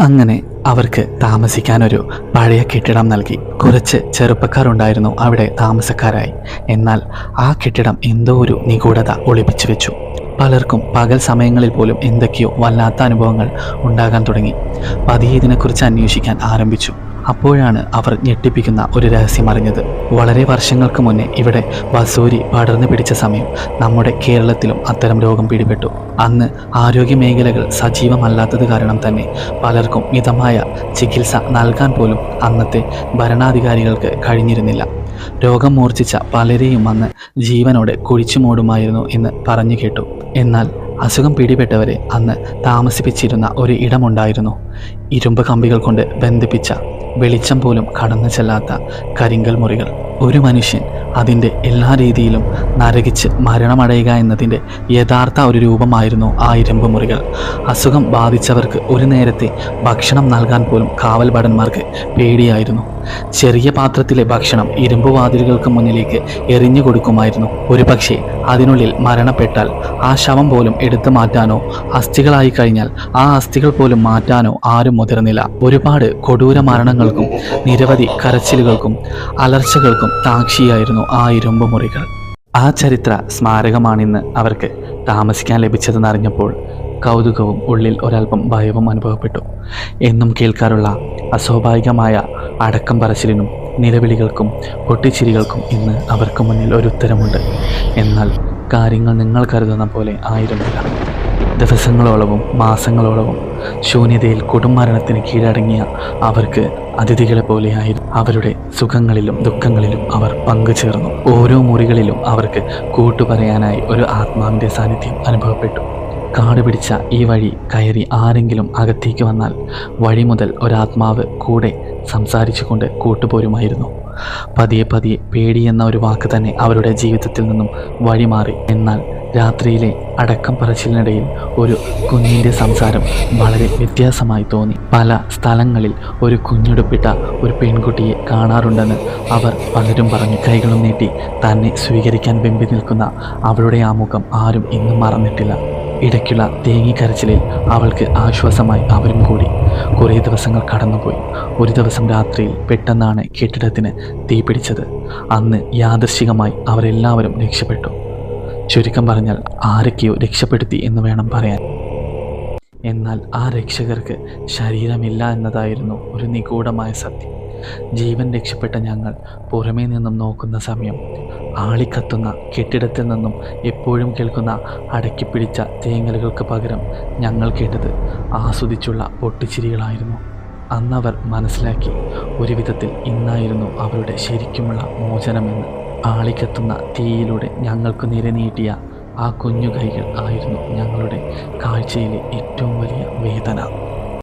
അങ്ങനെ അവർക്ക് താമസിക്കാനൊരു പഴയ കെട്ടിടം നൽകി. കുറച്ച് ചെറുപ്പക്കാർ ഉണ്ടായിരുന്നു അവിടെ താമസക്കാരായി. എന്നാൽ ആ കെട്ടിടം എന്തോ ഒരു നിഗൂഢത ഒളിപ്പിച്ചു വെച്ചു. പലർക്കും പകൽ സമയങ്ങളിൽ പോലും എന്തൊക്കെയോ വല്ലാത്ത അനുഭവങ്ങൾ ഉണ്ടാകാൻ തുടങ്ങി. പതിയെ ഇതിനെക്കുറിച്ച് അന്വേഷിക്കാൻ ആരംഭിച്ചു. അപ്പോഴാണ് അവർ ഞെട്ടിപ്പിക്കുന്ന ഒരു രഹസ്യം അറിഞ്ഞത്. വളരെ വർഷങ്ങൾക്ക് മുന്നേ ഇവിടെ വസൂരി പടർന്നു പിടിച്ച സമയം നമ്മുടെ കേരളത്തിലും അത്തരം രോഗം പിടിപെട്ടു. അന്ന് ആരോഗ്യ മേഖലകൾ സജീവമല്ലാത്തത് കാരണം തന്നെ പലർക്കും മിതമായ ചികിത്സ നൽകാൻ പോലും അന്നത്തെ ഭരണാധികാരികൾക്ക് കഴിഞ്ഞിരുന്നില്ല. രോഗം മൂർച്ഛിച്ച പലരെയും അന്ന് ജീവനോടെ കുഴിച്ചു മൂടുമായിരുന്നു എന്ന് പറഞ്ഞു കേട്ടു. എന്നാൽ അസുഖം പിടിപെട്ടവരെ അന്ന് താമസിപ്പിച്ചിരുന്ന ഒരു ഇടമുണ്ടായിരുന്നു. ഇരുമ്പ് കമ്പികൾ കൊണ്ട് ബന്ധിപ്പിച്ച വെളിച്ചം പോലും കടന്നു ചെല്ലാത്ത കരിങ്കൽ മുറികൾ. ഒരു മനുഷ്യൻ അതിന്റെ എല്ലാ രീതിയിലും നരകിച്ച് മരണമടയുക എന്നതിന്റെ യഥാർത്ഥ ഒരു രൂപമായിരുന്നു ആ ഇരുമ്പ് മുറികൾ. അസുഖം ബാധിച്ചവർക്ക് ഒരു നേരത്തെ ഭക്ഷണം നൽകാൻ പോലും കാവൽ ഭടന്മാർക്ക് പേടിയായിരുന്നു. ചെറിയ പാത്രത്തിലെ ഭക്ഷണം ഇരുമ്പ് വാതിലുകൾക്ക് മുന്നിലേക്ക് എറിഞ്ഞു കൊടുക്കുമായിരുന്നു. ഒരു പക്ഷേ അതിനുള്ളിൽ മരണപ്പെട്ടാൽ ആ ശവം പോലും എടുത്തു മാറ്റാനോ അസ്ഥികളായി കഴിഞ്ഞാൽ ആ അസ്ഥികൾ പോലും മാറ്റാനോ ആരും മുതിർന്നില്ല. ഒരുപാട് കൊടൂര മരണങ്ങൾക്കും നിരവധി കരച്ചിലുകൾക്കും അലർച്ചകൾക്കും സാക്ഷിയായിരുന്നു ആ ഇരുമ്പ് മുറികൾ. ആ ചരിത്ര സ്മാരകമാണിന്ന് അവർക്ക് താമസിക്കാൻ ലഭിച്ചതെന്നറിഞ്ഞപ്പോൾ കൗതുകവും ഉള്ളിൽ ഒരല്പം ഭയവും അനുഭവപ്പെട്ടു. എന്നും കേൾക്കാറുള്ള അസ്വാഭാവികമായ അടക്കം പറച്ചിലിനും നിലവിളികൾക്കും പൊട്ടിച്ചിരികൾക്കും ഇന്ന് അവർക്ക് മുന്നിൽ ഒരു ഉത്തരമുണ്ട്. എന്നാൽ കാര്യങ്ങൾ നിങ്ങൾ കരുതുന്ന പോലെ ആയിരുന്നില്ല. ദിവസങ്ങളോളവും മാസങ്ങളോളവും ശൂന്യതയിൽ കൊടുംമരണത്തിന് കീഴടങ്ങിയ അവർക്ക് അതിഥികളെ പോലെയായിരുന്നു. അവരുടെ സുഖങ്ങളിലും ദുഃഖങ്ങളിലും അവർ പങ്കുചേർന്നു. ഓരോ മുറികളിലും അവർക്ക് കൂട്ടുപറയാനായി ഒരു ആത്മാവിന്റെ സാന്നിധ്യം അനുഭവപ്പെട്ടു. കാട് പിടിച്ച ഈ വഴി കയറി ആരെങ്കിലും അകത്തേക്ക് വന്നാൽ വഴി മുതൽ ഒരാത്മാവ് കൂടെ സംസാരിച്ചുകൊണ്ട് കൂട്ടുപോരുമായിരുന്നു. പതിയെ പതിയെ പേടി എന്ന ഒരു വാക്ക് തന്നെ അവരുടെ ജീവിതത്തിൽ നിന്നും വഴിമാറി. എന്നാൽ രാത്രിയിലെ അടക്കം പറച്ചിലിനിടയിൽ ഒരു കുഞ്ഞിന്റെ സംസാരം വളരെ വ്യത്യാസമായി തോന്നി. പല സ്ഥലങ്ങളിൽ ഒരു കുഞ്ഞുടുപ്പിട്ട ഒരു പെൺകുട്ടിയെ കാണാറുണ്ടെന്ന് അവർ പലരും പറഞ്ഞു. കൈകളും നീട്ടി തന്നെ സ്വീകരിക്കാൻ വെമ്പി നിൽക്കുന്ന അവളുടെ ആ മുഖം ആരും ഇന്നും മറന്നിട്ടില്ല. ഇടയ്ക്കുള്ള തേങ്ങിക്കരച്ചിലിൽ അവൾക്ക് ആശ്വാസമായി അവരും കൂടി. കുറേ ദിവസങ്ങൾ കടന്നുപോയി. ഒരു ദിവസം രാത്രിയിൽ പെട്ടെന്നാണ് കെട്ടിടത്തിന് തീപിടിച്ചത്. അന്ന് യാദൃശികമായി അവരെല്ലാവരും രക്ഷപ്പെട്ടു. ചുരുക്കം പറഞ്ഞാൽ ആരൊക്കെയോ രക്ഷപ്പെടുത്തി എന്ന് വേണം പറയാൻ. എന്നാൽ ആ രക്ഷകർക്ക് ശരീരമില്ല എന്നതായിരുന്നു ഒരു നിഗൂഢമായ സത്യം. ജീവൻ രക്ഷപ്പെട്ട ഞങ്ങൾ പുറമേ നിന്നും നോക്കുന്ന സമയം. ആളിക്കത്തുന്ന കെട്ടിടത്തിൽ നിന്നും എപ്പോഴും കേൾക്കുന്ന അടക്കിപ്പിടിച്ച തേങ്ങലുകൾക്ക് പകരം ഞങ്ങൾ കേട്ടത് ആസ്വദിച്ചുള്ള പൊട്ടിച്ചിരികളായിരുന്നു. അന്നവർ മനസ്സിലാക്കി ഒരു വിധത്തിൽ ഇന്നായിരുന്നു അവരുടെ ശരിക്കുമുള്ള മോചനമെന്ന്. ആളിക്കത്തുന്ന തീയിലൂടെ ഞങ്ങൾക്ക് നേരെ നീട്ടിയ ആ കുഞ്ഞു കൈകൾ ആയിരുന്നു ഞങ്ങളുടെ കാഴ്ചയിലെ ഏറ്റവും വലിയ വേദന.